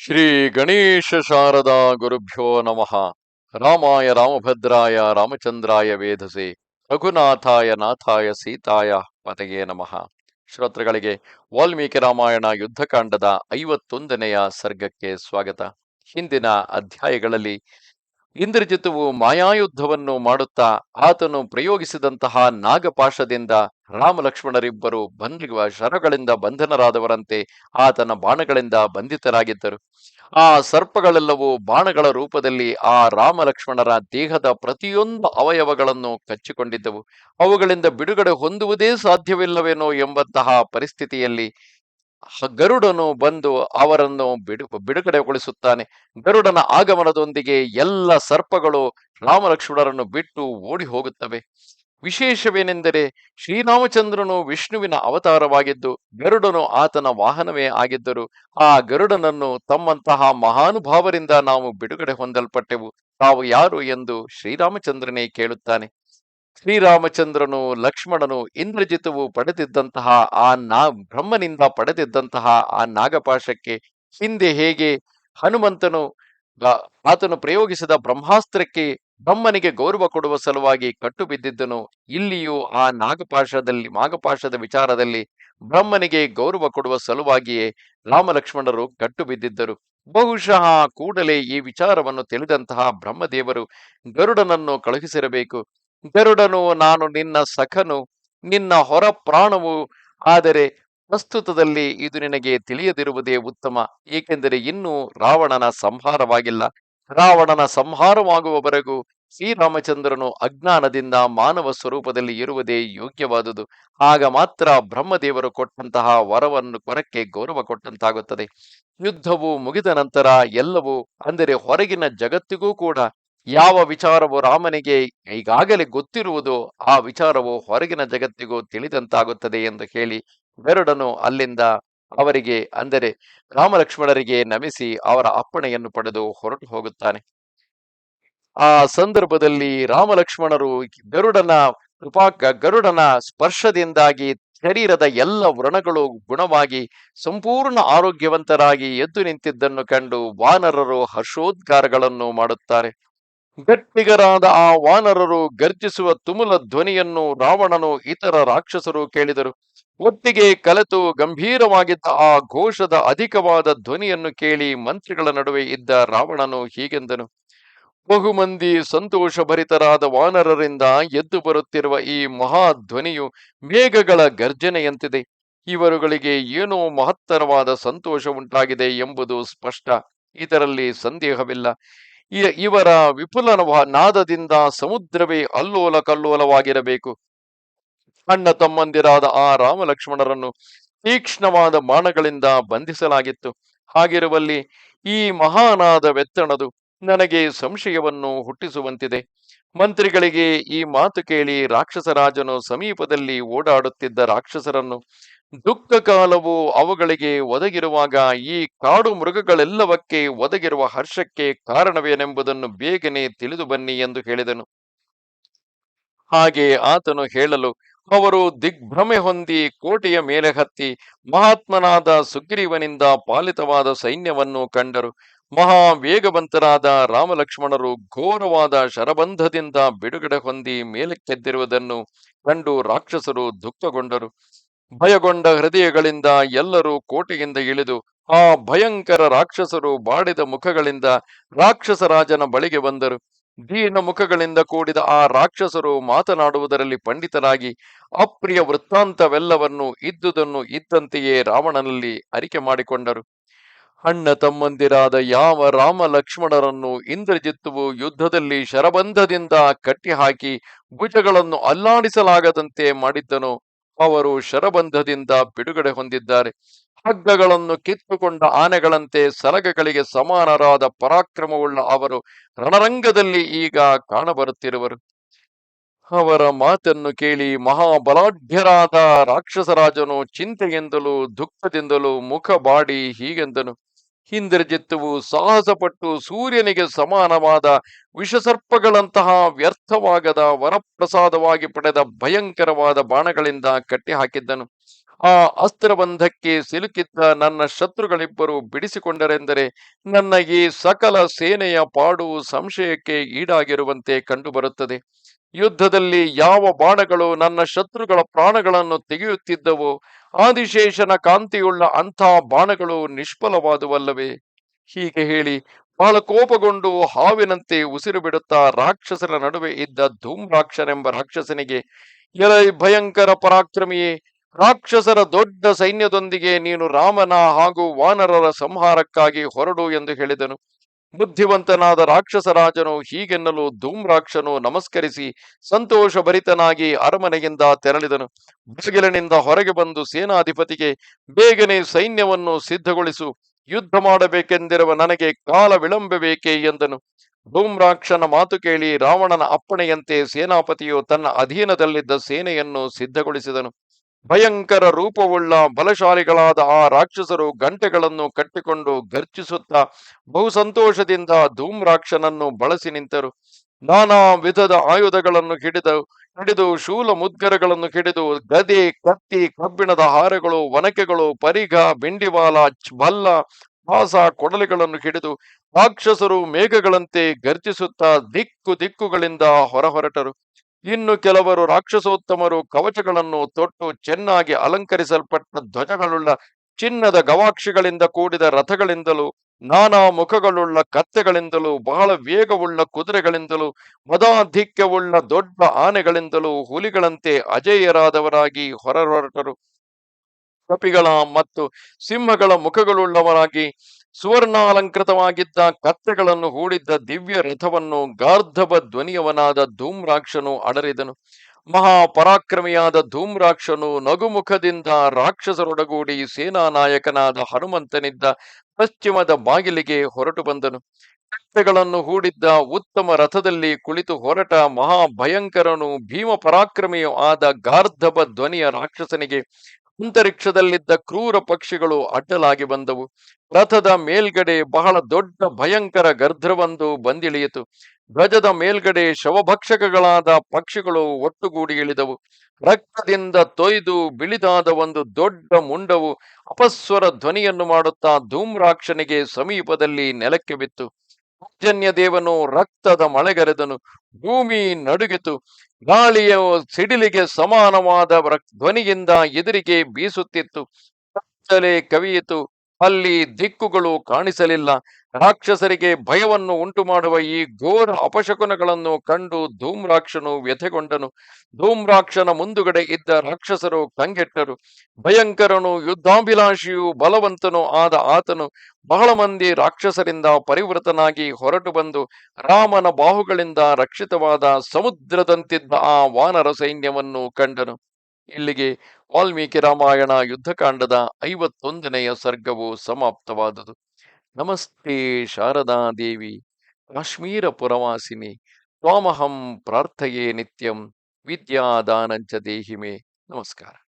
ಶ್ರೀ ಗಣೇಶ ಶಾರದಾ ಗುರುಭ್ಯೋ ನಮಃ. ರಾಮಾಯ ರಾಮಭದ್ರಾಯ ರಾಮಚಂದ್ರಾಯ ವೇಧಸೆ ರಘುನಾಥಾಯ ನಾಥಾಯ ಸೀತಾಯ ಪತೆಯೇ ನಮಃ. ಶ್ರೋತೃಗಳಿಗೆ ವಾಲ್ಮೀಕಿ ರಾಮಾಯಣ ಯುದ್ಧಕಾಂಡದ ಐವತ್ತೊಂದನೆಯ ಸರ್ಗಕ್ಕೆ ಸ್ವಾಗತ. ಹಿಂದಿನ ಅಧ್ಯಾಯಗಳಲ್ಲಿ ಇಂದ್ರಜಿತುವು ಮಾಯಾಯುದ್ಧವನ್ನು ಮಾಡುತ್ತಾ ಆತನು ಪ್ರಯೋಗಿಸಿದಂತಹ ನಾಗಪಾಶದಿಂದ ರಾಮಲಕ್ಷ್ಮಣರಿಬ್ಬರು ಬಂದಿರುವ ಶರಗಳಿಂದ ಬಂಧನರಾದವರಂತೆ ಆತನ ಬಾಣಗಳಿಂದ ಬಂಧಿತರಾಗಿದ್ದರು. ಆ ಸರ್ಪಗಳೆಲ್ಲವೂ ಬಾಣಗಳ ರೂಪದಲ್ಲಿ ಆ ರಾಮಲಕ್ಷ್ಮಣರ ದೇಹದ ಪ್ರತಿಯೊಂದು ಅವಯವಗಳನ್ನು ಕಚ್ಚಿಕೊಂಡಿದ್ದವು. ಅವುಗಳಿಂದ ಬಿಡುಗಡೆ ಹೊಂದುವುದೇ ಸಾಧ್ಯವಿಲ್ಲವೇನೋ ಎಂಬಂತಹ ಪರಿಸ್ಥಿತಿಯಲ್ಲಿ ಗರುಡನು ಬಂದು ಅವರನ್ನು ಬಿಡು, ಬಿಡುಗಡೆಗೊಳಿಸುತ್ತಾನೆ. ಗರುಡನ ಆಗಮನದೊಂದಿಗೆ ಎಲ್ಲ ಸರ್ಪಗಳು ರಾಮಲಕ್ಷ್ಮಣರನ್ನು ಬಿಟ್ಟು ಓಡಿ ಹೋಗುತ್ತವೆ. ವಿಶೇಷವೇನೆಂದರೆ ಶ್ರೀರಾಮಚಂದ್ರನು ವಿಷ್ಣುವಿನ ಅವತಾರವಾಗಿದ್ದು, ಗರುಡನು ಆತನ ವಾಹನವೇ ಆಗಿದ್ದರು. ಆ ಗರುಡನನ್ನು ತಮ್ಮಂತಹ ಮಹಾನುಭಾವರಿಂದ ನಾವು ಬಿಡುಗಡೆ ಹೊಂದಲ್ಪಟ್ಟೆವು. ತಾವು ಯಾರು ಎಂದು ಶ್ರೀರಾಮಚಂದ್ರನೇ ಕೇಳುತ್ತಾನೆ. ಶ್ರೀರಾಮಚಂದ್ರನು, ಲಕ್ಷ್ಮಣನು, ಇಂದ್ರಜಿತವು ಪಡೆದಿದ್ದಂತಹ ಆ ನಾ, ಬ್ರಹ್ಮನಿಂದ ಪಡೆದಿದ್ದಂತಹ ಆ ನಾಗಪಾಶಕ್ಕೆ ಹಿಂದೆ ಹೇಗೆ ಹನುಮಂತನು ಆತನು ಪ್ರಯೋಗಿಸಿದ ಬ್ರಹ್ಮಾಸ್ತ್ರಕ್ಕೆ ಬ್ರಹ್ಮನಿಗೆ ಗೌರವ ಕೊಡುವ ಸಲುವಾಗಿ ಕಟ್ಟು ಬಿದ್ದಿದ್ದನು ಇಲ್ಲಿಯೂ ಆ ನಾಗಪಾಶದಲ್ಲಿ ನಾಗಪಾಶದ ವಿಚಾರದಲ್ಲಿ ಬ್ರಹ್ಮನಿಗೆ ಗೌರವ ಕೊಡುವ ಸಲುವಾಗಿಯೇ ರಾಮಲಕ್ಷ್ಮಣರು ಕಟ್ಟು ಬಿದ್ದಿದ್ದರು ಬಹುಶಃ ಕೂಡಲೇ ಈ ವಿಚಾರವನ್ನು ತಿಳಿದಂತಹ ಬ್ರಹ್ಮದೇವರು ಗರುಡನನ್ನು ಕಳುಹಿಸಿರಬೇಕು. ಗರುಡನು, ನಾನು ನಿನ್ನ ಸಖನು, ನಿನ್ನ ಹೊರ ಪ್ರಾಣವು, ಆದರೆ ಪ್ರಸ್ತುತದಲ್ಲಿ ಇದು ನಿನಗೆ ತಿಳಿಯದಿರುವುದೇ ಉತ್ತಮ, ಏಕೆಂದರೆ ಇನ್ನೂ ರಾವಣನ ಸಂಹಾರವಾಗಿಲ್ಲ. ರಾವಣನ ಸಂಹಾರವಾಗುವವರೆಗೂ ಶ್ರೀರಾಮಚಂದ್ರನು ಅಜ್ಞಾನದಿಂದ ಮಾನವ ಸ್ವರೂಪದಲ್ಲಿ ಇರುವುದೇ ಯೋಗ್ಯವಾದುದು. ಆಗ ಮಾತ್ರ ಬ್ರಹ್ಮದೇವರು ಕೊಟ್ಟಂತಹ ವರವನ್ನು ಕೊರಕ್ಕೆ ಗೌರವ ಕೊಟ್ಟಂತಾಗುತ್ತದೆ. ಯುದ್ಧವು ಮುಗಿದ ನಂತರ ಎಲ್ಲವೂ, ಅಂದರೆ ಹೊರಗಿನ ಜಗತ್ತಿಗೂ ಕೂಡ ಯಾವ ವಿಚಾರವು ರಾಮನಿಗೆ ಈಗಾಗಲೇ ಗೊತ್ತಿರುವುದೋ ಆ ವಿಚಾರವು ಹೊರಗಿನ ಜಗತ್ತಿಗೂ ತಿಳಿದಂತಾಗುತ್ತದೆ ಎಂದು ಹೇಳಿ ಗರುಡನು ಅಲ್ಲಿಂದ ಅವರಿಗೆ, ಅಂದರೆ ರಾಮಲಕ್ಷ್ಮಣರಿಗೆ ನಮಿಸಿ ಅವರ ಅಪ್ಪಣೆಯನ್ನು ಪಡೆದು ಹೊರಟು ಹೋಗುತ್ತಾನೆ. ಆ ಸಂದರ್ಭದಲ್ಲಿ ರಾಮಲಕ್ಷ್ಮಣರು ಗರುಡನ ಕೃಪಾ, ಗರುಡನ ಸ್ಪರ್ಶದಿಂದಾಗಿ ಶರೀರದ ಎಲ್ಲ ವ್ರಣಗಳು ಗುಣವಾಗಿ ಸಂಪೂರ್ಣ ಆರೋಗ್ಯವಂತರಾಗಿ ಎದ್ದು ನಿಂತಿದ್ದನ್ನು ಕಂಡು ವಾನರರು ಹರ್ಷೋದ್ಗಾರಗಳನ್ನು ಮಾಡುತ್ತಾರೆ. ಗಟ್ಟಿಗರಾದ ಆ ವಾನರರು ಗರ್ಜಿಸುವ ತುಮುಲ ಧ್ವನಿಯನ್ನು ರಾವಣನು ಇತರ ರಾಕ್ಷಸರು ಕೇಳಿದರು. ಒತ್ತಿಗೆ ಕಲೆತು ಗಂಭೀರವಾಗಿದ್ದ ಆ ಘೋಷದ ಅಧಿಕವಾದ ಧ್ವನಿಯನ್ನು ಕೇಳಿ ಮಂತ್ರಿಗಳ ನಡುವೆ ಇದ್ದ ರಾವಣನು ಹೀಗೆಂದನು. ಬಹುಮಂದಿ ಸಂತೋಷಭರಿತರಾದ ವಾನರರಿಂದ ಎದ್ದು ಬರುತ್ತಿರುವ ಈ ಮಹಾಧ್ವನಿಯು ಮೇಘಗಳ ಗರ್ಜನೆಯಂತಿದೆ. ಇವರುಗಳಿಗೆ ಏನೋ ಮಹತ್ತರವಾದ ಸಂತೋಷ ಉಂಟಾಗಿದೆ ಎಂಬುದು ಸ್ಪಷ್ಟ. ಇದರಲ್ಲಿ ಸಂದೇಹವಿಲ್ಲ. ಇವರ ವಿಪುಲ ನಾದದಿಂದ ಸಮುದ್ರವೇ ಅಲ್ಲೋಲ ಕಲ್ಲೋಲವಾಗಿರಬೇಕು. ಅಣ್ಣ ತಮ್ಮಂದಿರಾದ ಆ ರಾಮಲಕ್ಷ್ಮಣರನ್ನು ತೀಕ್ಷ್ಣವಾದ ಬಾಣಗಳಿಂದ ಬಂಧಿಸಲಾಗಿತ್ತು. ಹಾಗಿರುವಲ್ಲಿ ಈ ಮಹಾನಾದ ವೆತ್ತಣದು ನನಗೆ ಸಂಶಯವನ್ನು ಹುಟ್ಟಿಸುವಂತಿದೆ. ಮಂತ್ರಿಗಳಿಗೆ ಈ ಮಾತು ಕೇಳಿ ರಾಕ್ಷಸರಾಜನು ಸಮೀಪದಲ್ಲಿ ಓಡಾಡುತ್ತಿದ್ದ ರಾಕ್ಷಸರನ್ನು ದುಃಖ ಕಾಲವು ಅವುಗಳಿಗೆ ಒದಗಿರುವಾಗ ಈ ಕಾಡು ಮೃಗಗಳೆಲ್ಲವಕ್ಕೆ ಒದಗಿರುವ ಹರ್ಷಕ್ಕೆ ಕಾರಣವೇನೆಂಬುದನ್ನು ಬೇಗನೆ ತಿಳಿದು ಬನ್ನಿ ಎಂದು ಹೇಳಿದನು. ಹಾಗೆ ಆತನು ಹೇಳಲು, ಅವರು ದಿಗ್ಭ್ರಮೆ ಹೊಂದಿ ಕೋಟೆಯ ಮೇಲೆ ಹತ್ತಿ ಮಹಾತ್ಮನಾದ ಸುಗ್ರೀವನಿಂದ ಪಾಲಿತವಾದ ಸೈನ್ಯವನ್ನು ಕಂಡರು. ಮಹಾ ವೇಗವಂತರಾದ ರಾಮಲಕ್ಷ್ಮಣರು ಘೋರವಾದ ಶರಬಂಧದಿಂದ ಬಿಡುಗಡೆ ಹೊಂದಿ ಮೇಲಕ್ಕೆದ್ದಿರುವುದನ್ನು ಕಂಡು ರಾಕ್ಷಸರು ದುಃಖಗೊಂಡರು. ಭಯಗೊಂಡ ಹೃದಯಗಳಿಂದ ಎಲ್ಲರೂ ಕೋಟೆಯಿಂದ ಇಳಿದು ಆ ಭಯಂಕರ ರಾಕ್ಷಸರು ಬಾಡಿದ ಮುಖಗಳಿಂದ ರಾಕ್ಷಸರಾಜನ ಬಳಿಗೆ ಬಂದರು. ದೀನ ಮುಖಗಳಿಂದ ಕೂಡಿದ ಆ ರಾಕ್ಷಸರು ಮಾತನಾಡುವುದರಲ್ಲಿ ಪಂಡಿತರಾಗಿ ಅಪ್ರಿಯ ವೃತ್ತಾಂತವೆಲ್ಲವನ್ನು ಇದ್ದುದನ್ನು ಇದ್ದಂತೆಯೇ ರಾವಣನಲ್ಲಿ ಅರಿಕೆ ಮಾಡಿಕೊಂಡರು. ಅಣ್ಣ ತಮ್ಮಂದಿರಾದ ಯಾವ ರಾಮ ಲಕ್ಷ್ಮಣರನ್ನು ಇಂದ್ರಜಿತ್ತುವು ಯುದ್ಧದಲ್ಲಿ ಶರಬಂಧದಿಂದ ಕಟ್ಟಿಹಾಕಿ ಭುಜಗಳನ್ನು ಅಲ್ಲಾಡಿಸಲಾಗದಂತೆ ಮಾಡಿದ್ದನೋ ಅವರು ಶರಬಂಧದಿಂದ ಬಿಡುಗಡೆ ಹೊಂದಿದ್ದಾರೆ. ಹಗ್ಗಗಳನ್ನು ಕಿತ್ತುಕೊಂಡ ಆನೆಗಳಂತೆ ಸಲಗಗಳಿಗೆ ಸಮಾನರಾದ ಪರಾಕ್ರಮವುಳ್ಳ ಅವರು ರಣರಂಗದಲ್ಲಿ ಈಗ ಕಾಣಬರುತ್ತಿರುವರು. ಅವರ ಮಾತನ್ನು ಕೇಳಿ ಮಹಾಬಲಾಢ್ಯರಾದ ರಾಕ್ಷಸರಾಜನು ಚಿಂತೆಯಿಂದಲೂ ದುಃಖದಿಂದಲೂ ಮುಖ ಬಾಡಿ ಹೀಗೆಂದನು. ಇಂದ್ರಜಿತ್ತುವು ಸಾಹಸಪಟ್ಟು ಸೂರ್ಯನಿಗೆ ಸಮಾನವಾದ ವಿಷಸರ್ಪಗಳಂತಹ ವ್ಯರ್ಥವಾಗದ ವರಪ್ರಸಾದವಾಗಿ ಪಡೆದ ಭಯಂಕರವಾದ ಬಾಣಗಳಿಂದ ಕಟ್ಟಿ ಹಾಕಿದ್ದನು ಆ ಅಸ್ತ್ರಬಂಧಕ್ಕೆ ಸಿಲುಕಿದ್ದ ನನ್ನ ಶತ್ರುಗಳಿಬ್ಬರು ಬಿಡಿಸಿಕೊಂಡರೆಂದರೆ ನನ್ನ ಈ ಸಕಲ ಸೇನೆಯ ಪಾಡು ಸಂಶಯಕ್ಕೆ ಈಡಾಗಿರುವಂತೆ ಕಂಡುಬರುತ್ತದೆ. ಯುದ್ಧದಲ್ಲಿ ಯಾವ ಬಾಣಗಳು ನನ್ನ ಶತ್ರುಗಳ ಪ್ರಾಣಗಳನ್ನು ತೆಗೆಯುತ್ತಿದ್ದವೋ? ಆದಿಶೇಷನ ಕಾಂತಿಯುಳ್ಳ ಅಂಥ ಬಾಣಗಳು ನಿಷ್ಫಲವಾದುವಲ್ಲವೇ? ಹೀಗೆ ಹೇಳಿ ಬಹಳ ಕೋಪಗೊಂಡು ಹಾವಿನಂತೆ ಉಸಿರು ಬಿಡುತ್ತಾ ರಾಕ್ಷಸರ ನಡುವೆ ಇದ್ದ ಧೂಮ್ರಾಕ್ಷನೆಂಬ ರಾಕ್ಷಸನಿಗೆ, ಎಲೈ ಭಯಂಕರ ಪರಾಕ್ರಮಿಯೇ, ರಾಕ್ಷಸರ ದೊಡ್ಡ ಸೈನ್ಯದೊಂದಿಗೆ ನೀನು ರಾಮನ ಹಾಗೂ ವಾನರರ ಸಂಹಾರಕ್ಕಾಗಿ ಹೊರಡು ಎಂದು ಹೇಳಿದನು. ಬುದ್ಧಿವಂತನಾದ ರಾಕ್ಷಸರಾಜನು ಹೀಗೆನ್ನಲು ಧೂಮ್ರಾಕ್ಷನು ನಮಸ್ಕರಿಸಿ ಸಂತೋಷ ಭರಿತನಾಗಿ ಅರಮನೆಯಿಂದ ತೆರಳಿದನು. ಬಾಗಿಲಿನಿಂದ ಹೊರಗೆ ಬಂದು ಸೇನಾಧಿಪತಿಗೆ, ಬೇಗನೆ ಸೈನ್ಯವನ್ನು ಸಿದ್ಧಗೊಳಿಸು, ಯುದ್ಧ ಮಾಡಬೇಕೆಂದಿರುವ ನನಗೆ ಕಾಲ ವಿಳಂಬಬೇಕೆ ಎಂದನು. ಧೂಮ್ರಾಕ್ಷನ ಮಾತು ಕೇಳಿ ರಾವಣನ ಅಪ್ಪಣೆಯಂತೆ ಸೇನಾಪತಿಯು ತನ್ನ ಅಧೀನದಲ್ಲಿದ್ದ ಸೇನೆಯನ್ನು ಸಿದ್ಧಗೊಳಿಸಿದನು. ಭಯಂಕರ ರೂಪವುಳ್ಳ ಬಲಶಾಲಿಗಳಾದ ಆ ರಾಕ್ಷಸರು ಗಂಟೆಗಳನ್ನು ಕಟ್ಟಿಕೊಂಡು ಗರ್ಜಿಸುತ್ತಾ ಬಹು ಸಂತೋಷದಿಂದ ಧೂಮ್ರಾಕ್ಷನನ್ನು ಬಳಸಿ ನಿಂತರು. ನಾನಾ ವಿಧದ ಆಯುಧಗಳನ್ನು ಹಿಡಿದು ಹಿಡಿದು ಶೂಲ ಮುದ್ಗರಗಳನ್ನು ಹಿಡಿದು, ಗದೆ, ಕತ್ತಿ, ಕಬ್ಬಿಣದ ಹಾರಗಳು, ಒನಕೆಗಳು, ಪರಿಘ, ಬಿಂಡಿವಾಲ ಭಲ್ಲ ಹಾಸ ಕೊಡಲಿಗಳನ್ನು ಹಿಡಿದು ರಾಕ್ಷಸರು ಮೇಘಗಳಂತೆ ಗರ್ಜಿಸುತ್ತಾ ದಿಕ್ಕು ದಿಕ್ಕುಗಳಿಂದ ಹೊರಹೊರಟರು. ಇನ್ನು ಕೆಲವರು ರಾಕ್ಷಸೋತ್ತಮರು ಕವಚಗಳನ್ನು ತೊಟ್ಟು ಚೆನ್ನಾಗಿ ಅಲಂಕರಿಸಲ್ಪಟ್ಟ ಧ್ವಜಗಳುಳ್ಳ ಚಿನ್ನದ ಗವಾಕ್ಷಿಗಳಿಂದ ಕೂಡಿದ ರಥಗಳಿಂದಲೂ, ನಾನಾ ಮುಖಗಳುಳ್ಳ ಕತ್ತೆಗಳಿಂದಲೂ, ಬಹಳ ವೇಗವುಳ್ಳ ಕುದುರೆಗಳಿಂದಲೂ, ಮದಾಧಿಕ್ಯವುಳ್ಳ ದೊಡ್ಡ ಆನೆಗಳಿಂದಲೂ ಹುಲಿಗಳಂತೆ ಅಜೇಯರಾದವರಾಗಿ ಹೊರಹೊರಟರು. ಕಪಿಗಳ ಮತ್ತು ಸಿಂಹಗಳ ಮುಖಗಳುಳ್ಳವರಾಗಿ ಸುವರ್ಣಾಲಂಕೃತವಾಗಿದ್ದ ಕತ್ತೆಗಳನ್ನು ಹೂಡಿದ್ದ ದಿವ್ಯ ರಥವನ್ನು ಗಾರ್ಧವ ಧ್ವನಿಯವನಾದ ಧೂಮ್ರಾಕ್ಷನು ಅಡರಿದನು. ಮಹಾಪರಾಕ್ರಮಿಯಾದ ಧೂಮ್ರಾಕ್ಷನು ನಗುಮುಖದಿಂದ ರಾಕ್ಷಸರೊಡಗೂಡಿ ಸೇನಾ ನಾಯಕನಾದ ಹನುಮಂತನಿದ್ದ ಪಶ್ಚಿಮದ ಬಾಗಿಲಿಗೆ ಹೊರಟು ಬಂದನು. ಕತ್ತೆಗಳನ್ನು ಹೂಡಿದ್ದ ಉತ್ತಮ ರಥದಲ್ಲಿ ಕುಳಿತು ಹೊರಟ ಮಹಾಭಯಂಕರನು ಭೀಮ ಪರಾಕ್ರಮಿಯೂ ಆದ ಗಾರ್ಧಬ ಧ್ವನಿಯ ರಾಕ್ಷಸನಿಗೆ ಅಂತರಿಕ್ಷದಲ್ಲಿದ್ದ ಕ್ರೂರ ಪಕ್ಷಿಗಳು ಅಡ್ಡಲಾಗಿ ಬಂದವು. ರಥದ ಮೇಲ್ಗಡೆ ಬಹಳ ದೊಡ್ಡ ಭಯಂಕರ ಗರ್ಧ್ರವೊಂದು ಬಂದಿಳಿಯಿತು. ಧ್ವಜದ ಮೇಲ್ಗಡೆ ಶವಭಕ್ಷಕಗಳಾದ ಪಕ್ಷಿಗಳು ಒಟ್ಟುಗೂಡಿ ಇಳಿದವು. ರಕ್ತದಿಂದ ತೊಯ್ದು ಬಿಳಿದಾದ ಒಂದು ದೊಡ್ಡ ಮುಂಡವು ಅಪಸ್ವರ ಧ್ವನಿಯನ್ನು ಮಾಡುತ್ತಾ ಧೂಮ್ರಾಕ್ಷನಿಗೆ ಸಮೀಪದಲ್ಲಿ ನೆಲಕ್ಕೆ ಬಿತ್ತು. ಪರ್ಜನ್ಯ ದೇವನು ರಕ್ತದ ಮಳೆಗರೆದನು. ಭೂಮಿ ನಡುಗಿತು. ಗಾಳಿಯ ಸಿಡಿಲಿಗೆ ಸಮಾನವಾದ ಧ್ವನಿಯಿಂದ ಎದುರಿಗೆ ಬೀಸುತ್ತಿತ್ತು. ಕತ್ತಲೆ ಕವಿಯಿತು. ಅಲ್ಲಿ ದಿಕ್ಕುಗಳು ಕಾಣಿಸಲಿಲ್ಲ. ರಾಕ್ಷಸರಿಗೆ ಭಯವನ್ನು ಉಂಟು ಮಾಡುವ ಈ ಘೋರ ಅಪಶಕುನಗಳನ್ನು ಕಂಡು ಧೂಮ್ರಾಕ್ಷನು ವ್ಯಥೆಗೊಂಡನು. ಧೂಮ್ರಾಕ್ಷನ ಮುಂದುಗಡೆ ಇದ್ದ ರಾಕ್ಷಸರು ಕಂಗೆಟ್ಟರು. ಭಯಂಕರನು, ಯುದ್ಧಾಭಿಲಾಷಿಯು ಬಲವಂತನೂ ಆದ ಆತನು ಬಹಳ ಮಂದಿ ರಾಕ್ಷಸರಿಂದ ಪರಿವೃತನಾಗಿ ಹೊರಟು ಬಂದು ರಾಮನ ಬಾಹುಗಳಿಂದ ರಕ್ಷಿತವಾದ ಸಮುದ್ರದಂತಿದ್ದ ಆ ವಾನರ ಸೈನ್ಯವನ್ನು ಕಂಡನು. ಇಲ್ಲಿಗೆ ವಾಲ್ಮೀಕಿ ರಾಮಾಯಣ ಯುದ್ಧಕಾಂಡದ ಐವತ್ತೊಂದನೆಯ ಸರ್ಗವು ಸಮಾಪ್ತವಾದುದು. ನಮಸ್ತೆ ಶಾರದಾ ದೇವಿ ಕಾಶ್ಮೀರ ಪುರವಾಸಿನಿ ತ್ವಾಮಹಂ ಪ್ರಾರ್ಥಯೇ ನಿತ್ಯಂ, ವಿದ್ಯಾದಾನಂಚ ದೇಹಿಮೆ. ನಮಸ್ಕಾರ.